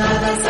another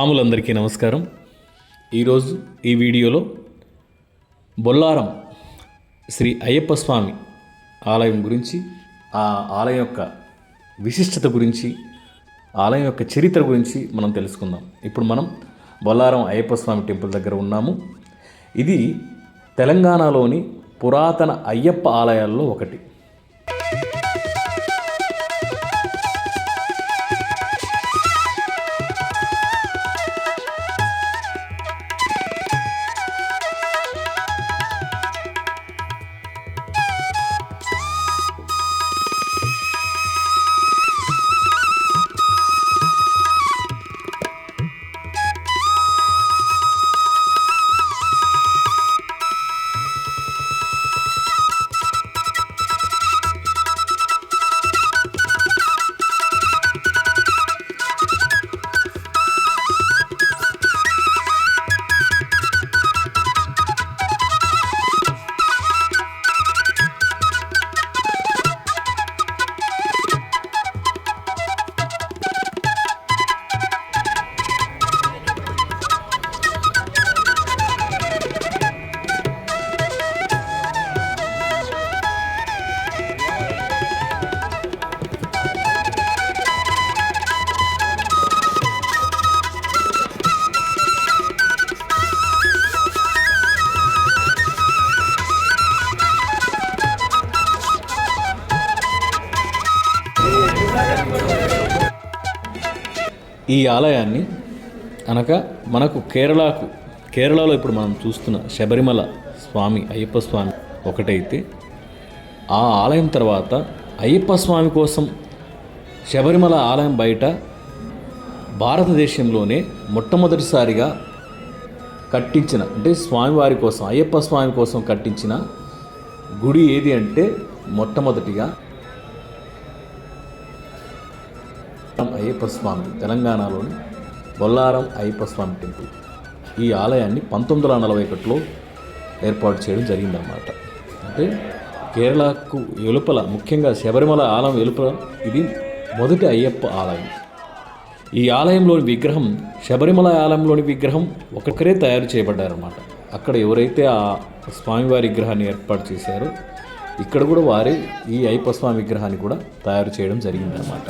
స్వాములందరికీ నమస్కారం. ఈరోజు ఈ వీడియోలో బొల్లారం శ్రీ అయ్యప్ప స్వామి ఆలయం గురించి ఆ ఆలయం యొక్క విశిష్టత గురించి ఆలయం యొక్క చరిత్ర గురించి మనం తెలుసుకుందాం. ఇప్పుడు మనం బొల్లారం అయ్యప్ప స్వామి టెంపుల్ దగ్గర ఉన్నాము. ఇది తెలంగాణలోని పురాతన అయ్యప్ప ఆలయాల్లో ఒకటి. ఈ ఆలయాన్ని అనగా మనకు కేరళకు కేరళలో ఇప్పుడు మనం చూస్తున్న శబరిమల స్వామి అయ్యప్ప స్వామి ఒకటైతే ఆ ఆలయం తర్వాత అయ్యప్ప స్వామి కోసం శబరిమల ఆలయం బయట భారతదేశంలోనే మొట్టమొదటిసారిగా కట్టించిన అంటే స్వామివారి కోసం అయ్యప్ప స్వామి కోసం కట్టించిన గుడి ఏది అంటే మొట్టమొదటిగా అయ్యప్ప స్వామి తెలంగాణలోని బొల్లారం అయ్యప్ప స్వామి టెంపుల్. ఈ ఆలయాన్ని పంతొమ్మిది వందల నలభై ఒకటిలో ఏర్పాటు చేయడం జరిగిందన్నమాట. అంటే కేరళకు వెలుపల ముఖ్యంగా శబరిమల ఆలయం వెలుపల ఇది మొదటి అయ్యప్ప ఆలయం. ఈ ఆలయంలోని విగ్రహం శబరిమల ఆలయంలోని విగ్రహం ఒకరికరే తయారు చేయబడ్డారన్నమాట. అక్కడ ఎవరైతే ఆ స్వామివారి విగ్రహాన్ని ఏర్పాటు చేశారో ఇక్కడ కూడా వారే ఈ అయ్యప్ప స్వామి విగ్రహాన్ని కూడా తయారు చేయడం జరిగిందన్నమాట.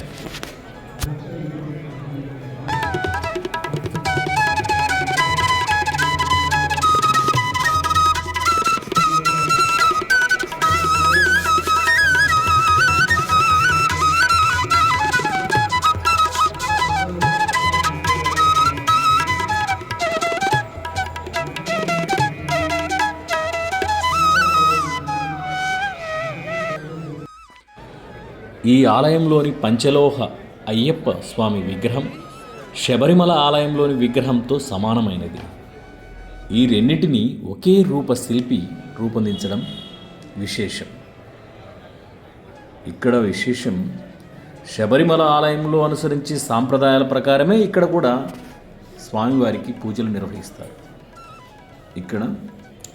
ఈ ఆలయంలోని పంచలోహ అయ్యప్ప స్వామి విగ్రహం శబరిమల ఆలయంలోని విగ్రహంతో సమానమైనది. ఈ రెండింటిని ఒకే రూప శిల్పి రూపొందించడం విశేషం. ఇక్కడ విశేషం శబరిమల ఆలయంలో అనుసరించే సాంప్రదాయాల ప్రకారమే ఇక్కడ కూడా స్వామివారికి పూజలు నిర్వహిస్తారు. ఇక్కడ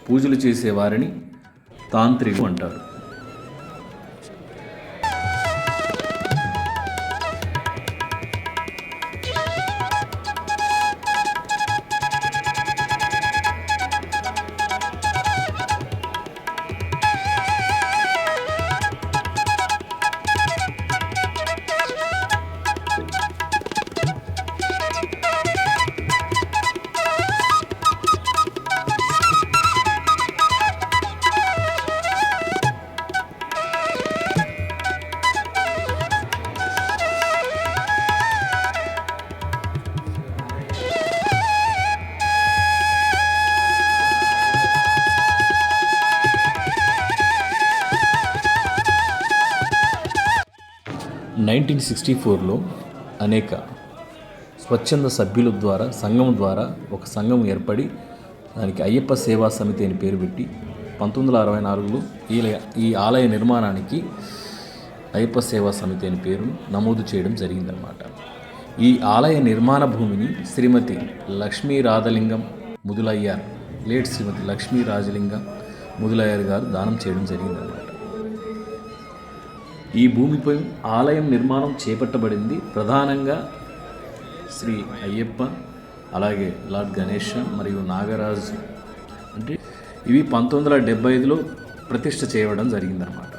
పూజలు చేసేవారిని తాంత్రికు అంటారు. నైన్టీన్ సిక్స్టీ ఫోర్లో అనేక స్వచ్ఛంద సభ్యుల ద్వారా సంఘం ద్వారా ఒక సంఘం ఏర్పడి దానికి అయ్యప్ప సేవా సమితి అని పేరు పెట్టి పంతొమ్మిది వందల అరవై నాలుగులో ఈ ఈ ఆలయ నిర్మాణానికి అయ్యప్ప సేవా సమితి అని పేరును నమోదు చేయడం జరిగిందనమాట ఈ ఆలయ నిర్మాణ భూమిని శ్రీమతి లక్ష్మీ రాధలింగం ముదులయ్యార్ లేట్ శ్రీమతి లక్ష్మీ రాజలింగం ముదులయ్యార్ గారు దానం చేయడం జరిగిందనమాట ఈ భూమిపై ఆలయం నిర్మాణం చేపట్టబడింది ప్రధానంగా శ్రీ అయ్యప్ప అలాగే లార్డ్ గణేష్ మరియు నాగరాజు. అంటే ఇవి పంతొమ్మిది వందల డెబ్బై ఐదులో ప్రతిష్ట చేయడం జరిగిందనమాట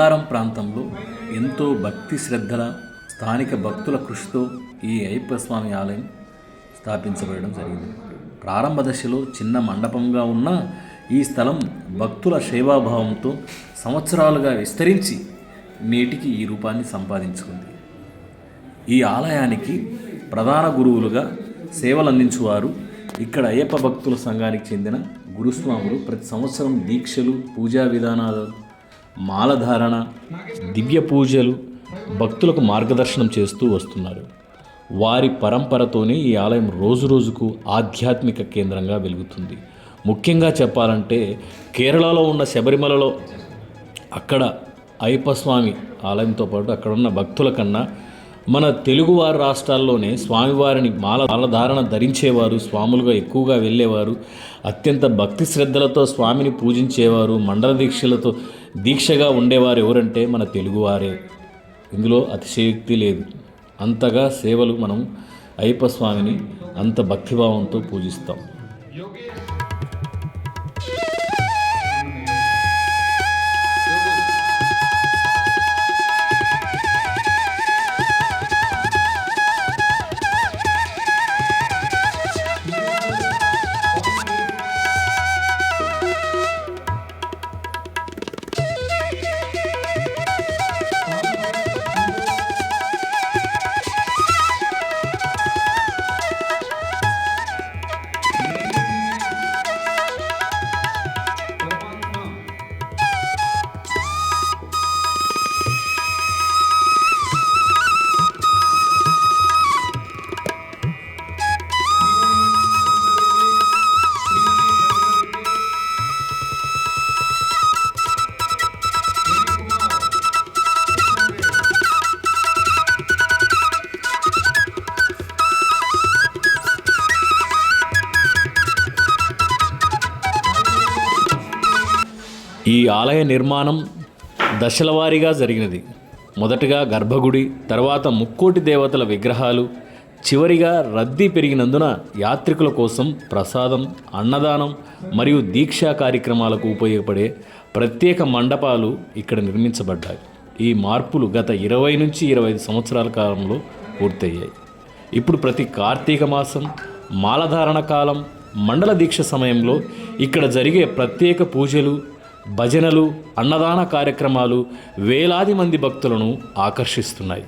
బొల్లారం ప్రాంతంలో ఎంతో భక్తి శ్రద్ధల స్థానిక భక్తుల కృషితో ఈ అయ్యప్ప స్వామి ఆలయం స్థాపించబడడం జరిగింది. ప్రారంభ దశలో చిన్న మండపంగా ఉన్న ఈ స్థలం భక్తుల సేవాభావంతో సంవత్సరాలుగా విస్తరించి నేటికి ఈ రూపాన్ని సంపాదించుకుంది. ఈ ఆలయానికి ప్రధాన గురువులుగా సేవలందించువారు ఇక్కడ అయ్యప్ప భక్తుల సంఘానికి చెందిన గురుస్వాములు. ప్రతి సంవత్సరం దీక్షలు పూజా విధానాలు మాలధారణ దివ్య పూజలు భక్తులకు మార్గదర్శనం చేస్తూ వస్తున్నారు. వారి పరంపరతోనే ఈ ఆలయం రోజు రోజుకు ఆధ్యాత్మిక కేంద్రంగా వెలుగుతుంది. ముఖ్యంగా చెప్పాలంటే కేరళలో ఉన్న శబరిమలలో అక్కడ అయ్యప్ప స్వామి ఆలయంతో పాటు అక్కడ ఉన్న భక్తుల కన్నా మన తెలుగువారి రాష్ట్రాల్లోనే స్వామివారిని మాల మాలధారణ ధరించేవారు స్వాములుగా ఎక్కువగా వెళ్ళేవారు అత్యంత భక్తి శ్రద్ధలతో స్వామిని పూజించేవారు మండల దీక్షలతో దీక్షగా ఉండేవారు ఎవరంటే మన తెలుగువారే. ఇందులో అతిశయోక్తి లేదు. అంతగా సేవలు మనం అయ్యప్ప స్వామిని అంత భక్తిభావంతో పూజిస్తాం. ఈ ఆలయ నిర్మాణం దశలవారీగా జరిగినది. మొదటగా గర్భగుడి తర్వాత ముక్కోటి దేవతల విగ్రహాలు చివరిగా రద్దీ పెరిగినందున యాత్రికుల కోసం ప్రసాదం అన్నదానం మరియు దీక్షా కార్యక్రమాలకు ఉపయోగపడే ప్రత్యేక మండపాలు ఇక్కడ నిర్మించబడ్డాయి. ఈ మార్పులు గత ఇరవై నుంచి ఇరవై ఐదు సంవత్సరాల కాలంలో పూర్తయ్యాయి. ఇప్పుడు ప్రతి కార్తీక మాసం మాలధారణ కాలం మండల దీక్ష సమయంలో ఇక్కడ జరిగే ప్రత్యేక పూజలు భజనలు అన్నదాన కార్యక్రమాలు వేలాది మంది భక్తులను ఆకర్షిస్తున్నాయి.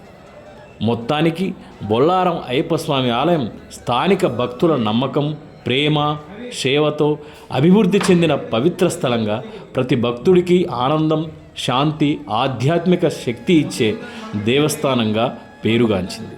మొత్తానికి బొల్లారం అయ్యప్ప స్వామి ఆలయం స్థానిక భక్తుల నమ్మకం ప్రేమ సేవతో అభివృద్ధి చెందిన పవిత్ర స్థలంగా ప్రతి భక్తుడికి ఆనందం శాంతి ఆధ్యాత్మిక శక్తి ఇచ్చే దేవస్థానంగా పేరుగాంచింది.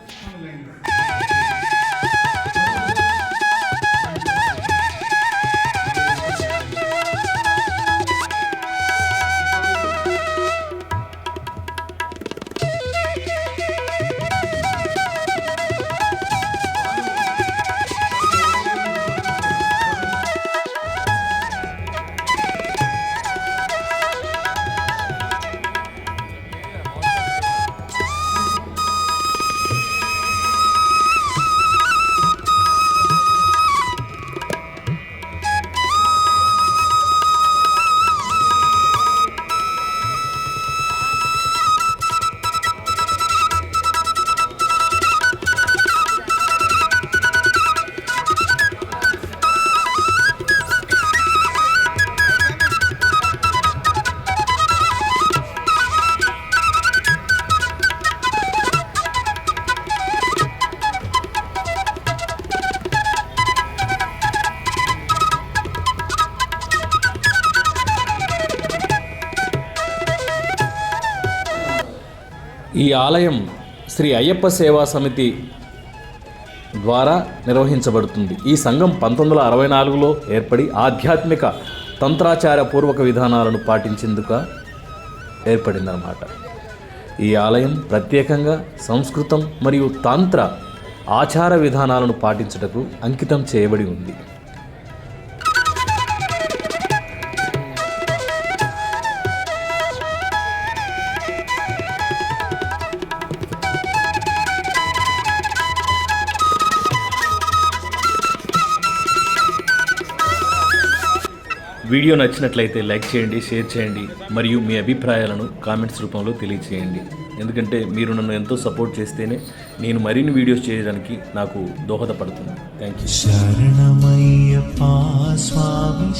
ఈ ఆలయం శ్రీ అయ్యప్ప సేవా సమితి ద్వారా నిర్వహించబడుతుంది. ఈ సంఘం పంతొమ్మిది వందల అరవై నాలుగులో ఏర్పడి ఆధ్యాత్మిక తంత్రాచార పూర్వక విధానాలను పాటించేందుకు ఏర్పడిందన్నమాట. ఈ ఆలయం ప్రత్యేకంగా సంస్కృతం మరియు తాంత్ర ఆచార విధానాలను పాటించుటకు అంకితం చేయబడి ఉంది. వీడియో నచ్చినట్లయితే లైక్ చేయండి షేర్ చేయండి మరియు మీ అభిప్రాయాలను కామెంట్స్ రూపంలో తెలియచేయండి ఎందుకంటే మీరు నన్ను ఎంతో సపోర్ట్ చేస్తేనే నేను మరిన్ని వీడియోస్ చేయడానికి నాకు దోహదపడుతుంది. Thank you Swamy